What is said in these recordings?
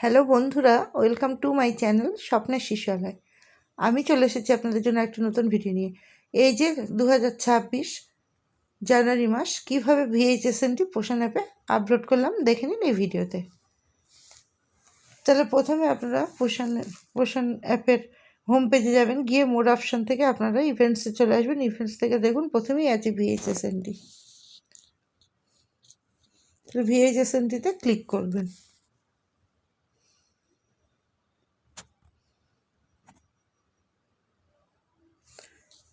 Hello বন্ধুরা, welcome to my channel স্বপ্নের শিশুয়ালয়। আমি চলে এসেছি আপনাদের জন্য একটা নতুন ভিডিও নিয়ে। এই যে দু হাজার ছাব্বিশ জানুয়ারি মাস, কীভাবে ভিএইচএসএনটি পোষণ অ্যাপে আপলোড করলাম, দেখে নিন এই ভিডিওতে। তাহলে প্রথমে আপনারা পোষণ পোষণ অ্যাপের হোম পেজে যাবেন, গিয়ে মোড অপশান থেকে আপনারা ইভেন্টসে চলে আসবেন। ইভেন্টস থেকে দেখুন, প্রথমেই আছে ভিএইচএসএনটি ভিএইচএসএনটিতে ক্লিক করবেন।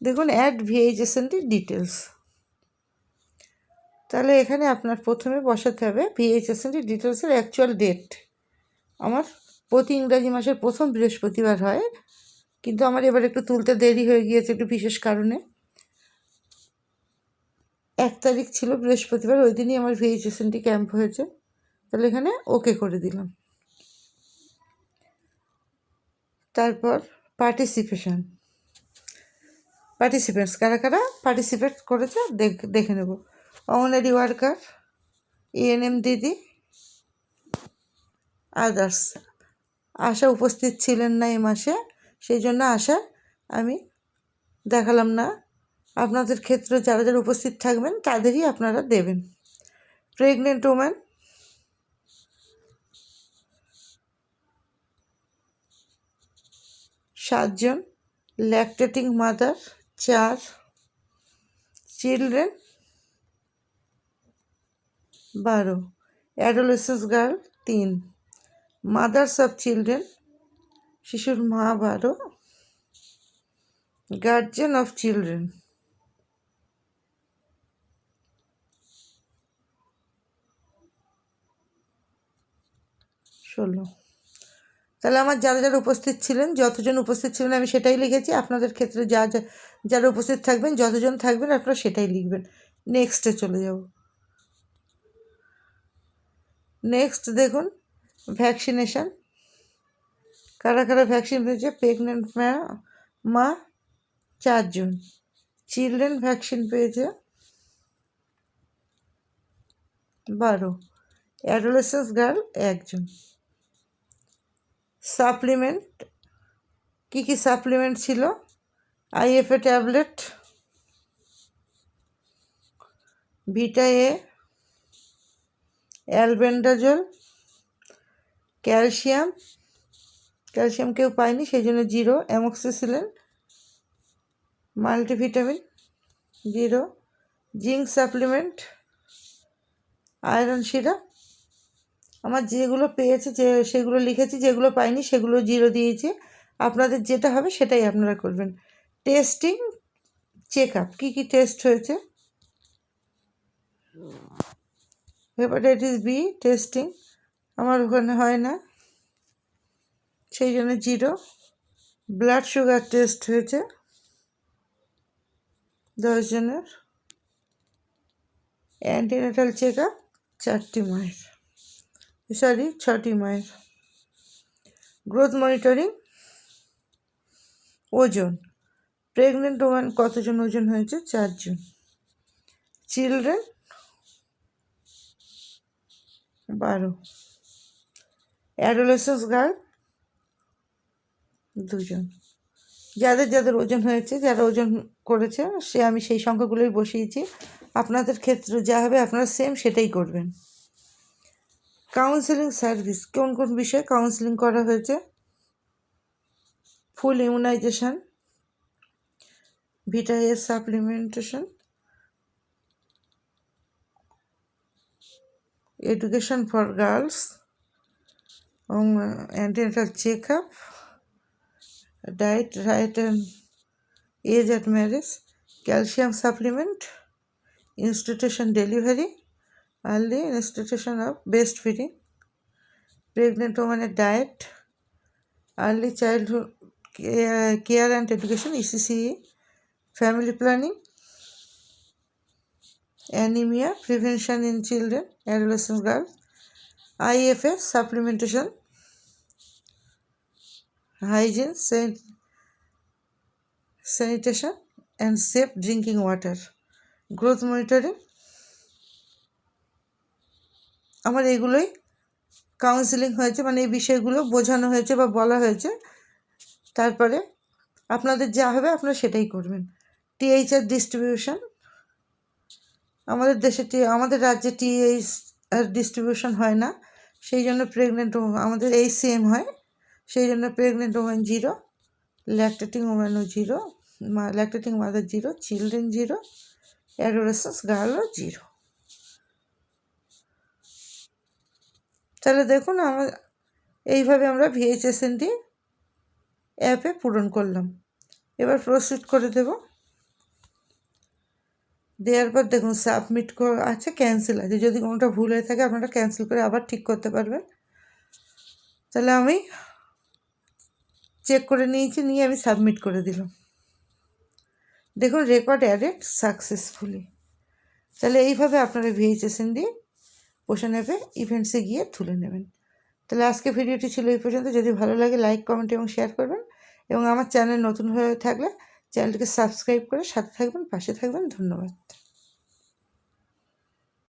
দেখুন অ্যাড ভিএইচএসএনটি ডিটেলস তাহলে এখানে আপনার প্রথমে বসাতে হবে ভিএইচ ভিএইচএসএনটি ডিটেলসের অ্যাকচুয়াল ডেট আমার প্রতি ইংরাজি মাসের প্রথম বৃহস্পতিবার হয়, কিন্তু আমার এবার একটু তুলতে দেরি হয়ে গিয়েছে একটু বিশেষ কারণে। এক তারিখ ছিল বৃহস্পতিবার, ওই দিনই আমার ভিএইচ ভিএইচএসএনটি ক্যাম্প হয়েছে। তাহলে এখানে ওকে করে দিলাম। তারপর পার্টিসিপেশন পার্টিসিপেন্টস কারা কারা? পার্টিসিপেট করেছে দেখে নেব। অঙ্গনারি ওয়ার্কার ইএনএম দিদি আদার্স আশা উপস্থিত ছিলেন না এই মাসে, সেই জন্য আশা আমি দেখালাম না। আপনাদের ক্ষেত্রে যারা যারা উপস্থিত থাকবেন, তাদেরই আপনারা দেবেন। প্রেগনেন্ট ওম্যান সাতজন। ল্যাকটেটিং মাদার চার চিলড্রেন বারো, অ্যাডোলেসেন্স গার্ল তিন, মাদার্স অফ চিলড্রেন শিশুর মা বারো গার্জেন অফ চিলড্রেন। ষোলো। তাহলে আমার যারা যারা উপস্থিত ছিলেন, যতজন উপস্থিত ছিলেন, আমি সেটাই লিখেছি। আপনাদের ক্ষেত্রে যা যা, যারা উপস্থিত থাকবেন, যতজন থাকবেন, আপনারা সেটাই লিখবেন। নেক্সটে চলে যাব। নেক্সট দেখুন ভ্যাকসিনেশান কারা কারা ভ্যাকসিন পেয়েছে? প্রেগনেন্ট মা মা, চারজন। চিলড্রেন ভ্যাকসিন পেয়েছে, বারো। অ্যাডোলেসেন্স গার্ল একজন। সাপ্লিমেন্ট, কী কী সাপ্লিমেন্ট ছিল? IFA tablet vita A albendazole, calcium calcium কেউ পায়নি, সেই জন্য zero. Amoxicillin, multivitamin, zero. Zinc supplement, iron syrup আমার যেগুলো পেয়েছে, যে সেগুলো লিখেছি, যেগুলো পাইনি সেগুলো জিরো দিয়েছি। আপনাদের যেটা হবে সেটাই আপনারা করবেন। টেস্টিং চেক আপ কী কী টেস্ট হয়েছে? Hepatitis B, testing. আমার ওখানে হয় না। সেই জন্য জিরো। ব্লাড সুগার টেস্ট হয়েছে। দশজনের অ্যান্টিনেটাল চেক আপ চারটি মায়ের। সরি ছটি মায়ের গ্রোথ মনিটরিং ওজন প্রেগনেন্ট ওমান কতজন ওজন হয়েছে? চারজন. চিলড্রেন বারো. অ্যাডোলেসেন্স গার্ল দুজন. যাদের যাদের ওজন হয়েছে, যারা ওজন করেছে, সে আমি সেই সংখ্যাগুলোই বসিয়েছি। আপনাদের ক্ষেত্রে যা হবে, আপনারা সেম সেটাই করবেন। কাউন্সেলিং সার্ভিস কোন কোন বিষয়ে কাউন্সেলিং করা হয়েছে? Full immunisation vita A supplementation education for girls এবং antenatal check up diet right and age at marriage calcium supplement institution delivery early institution of breastfeeding, pregnant women diet, early childhood care, and education ECCE, family planning, anemia prevention in children, adolescent girls, IFS supplementation, hygiene, san- sanitation and safe drinking water, growth monitoring আমার এগুলোই counselling হয়েছে মানে এই বিষয়গুলো বোঝানো হয়েছে বা বলা হয়েছে। তারপরে আপনাদের যা হবে আপনারা সেটাই করবেন। টিএইচআর ডিস্ট্রিবিউশন আমাদের দেশে টি আমাদের রাজ্যে টিএইচ আর ডিস্ট্রিবিউশন হয় না, সেই জন্য প্রেগনেন্ট আমাদের এই সেম হয়, সেই জন্য pregnant women zero lactating ওমেনও zero lactating mother zero children zero adolescence গার্লও zero তাহলে দেখুন আমার এইভাবে আমরা ভিএইচএসএনটি অ্যাপে পূরণ করলাম। এবার প্রসিড করে দেব। দেওয়ার পর দেখুন সাবমিট আছে ক্যান্সেল আছে। যদি কোনোটা ভুল হয়ে থাকে আপনারা ক্যান্সেল করে আবার ঠিক করতে পারবেন। তাহলে আমি চেক করে নিয়েছি, নিয়ে আমি সাবমিট করে দিলাম। দেখুন রেকর্ড অ্যাডেড সাকসেসফুলি তাহলে এইভাবে আপনারা ভিএইচএসএন দিয়ে পোষণ অ্যাপে ইভেন্টসে গিয়ে তুলে নেবেন। তাহলে আজকে ভিডিওটি ছিল এই পর্যন্ত। যদি ভালো লাগে লাইক কমেন্ট এবং শেয়ার করবেন। এবং আমার চ্যানেল নতুন হয়ে থাকলে চ্যানেলটিকে সাবস্ক্রাইব করে সাথে থাকবেন, পাশে থাকবেন। ধন্যবাদ।